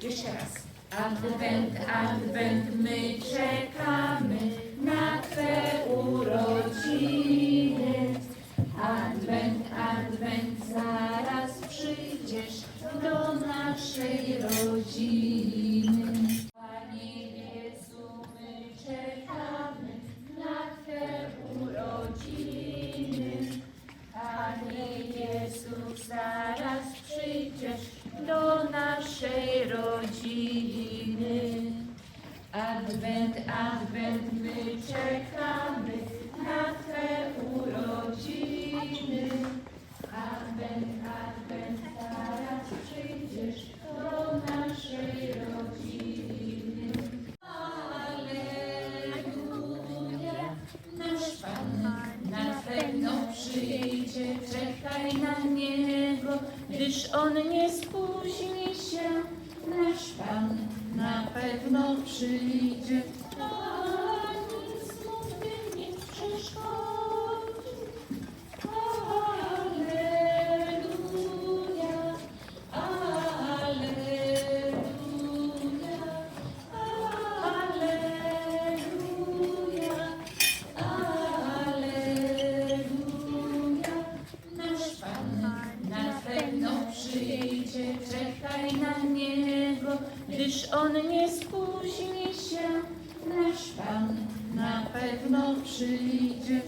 Adwent, adwent, my czekamy na Twe urodziny. Adwent, adwent, zaraz przyjdziesz do naszej rodziny. Panie Jezu, my czekamy na Twe urodziny. Panie Jezu, zaraz przyjdziesz do naszej rodziny. Adwent, adwent, my czekamy przyjdzie, czekaj na Niego, gdyż On nie spóźni się. Nasz Pan na pewno przyjdzie, na pewno przyjdzie, czekaj na Niego, gdyż On nie spóźni się. Nasz Pan na pewno przyjdzie.